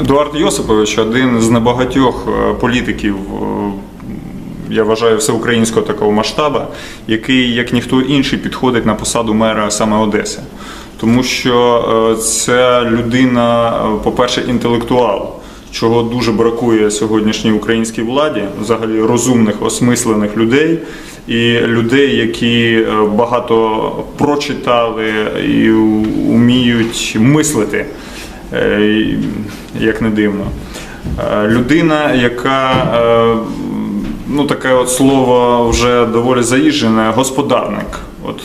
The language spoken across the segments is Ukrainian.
Едуард Йосипович один з небагатьох е, політиків, е, я вважаю, всеукраїнського такого масштабу, який, як ніхто інший, підходить на посаду мера саме Одеси. Тому що це людина, е, по-перше, інтелектуал, чого дуже бракує сьогоднішній українській владі, взагалі розумних, осмислених людей і людей, які багато прочитали і вміють мислити. Е, як не дивно. Е, Людина, яка, е, ну таке от слово вже доволі заїжджене, господарник. От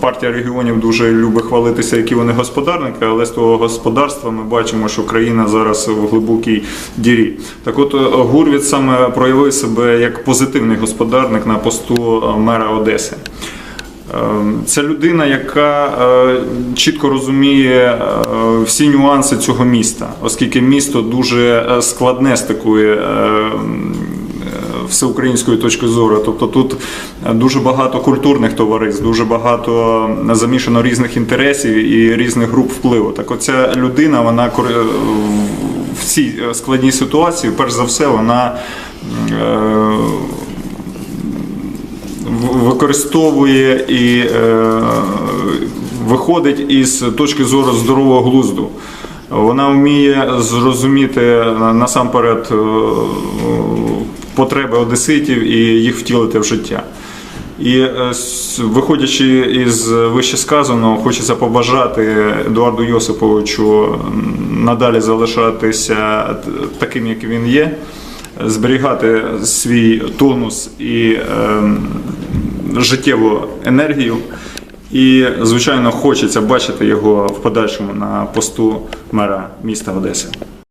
партія регіонів дуже любить хвалитися, які вони господарники, але з того господарства ми бачимо, що країна зараз в глибокій дірі. Так от Гурвіт саме проявив себе як позитивний господарник на посту мера Одеси. Ем, Це людина, яка е, чітко розуміє е, всі нюанси цього міста, оскільки місто дуже е, складне з такої всеукраїнської точки зору. Тобто тут дуже багато культурних товариств, дуже багато замішано різних інтересів і різних груп впливу. Так оця людина, вона в цій складній ситуації, перш за все, вона. Е, використовує і е, виходить із точки зору здорового глузду. Вона вміє зрозуміти насамперед е, потреби одеситів і їх втілити в життя. І е, виходячи із вищесказаного, хочеться побажати Едуарду Йосиповичу надалі залишатися таким, як він є, зберігати свій тонус і ем, життєву енергію. І, звичайно, хочеться бачити його в подальшому на посту мера міста Одеси.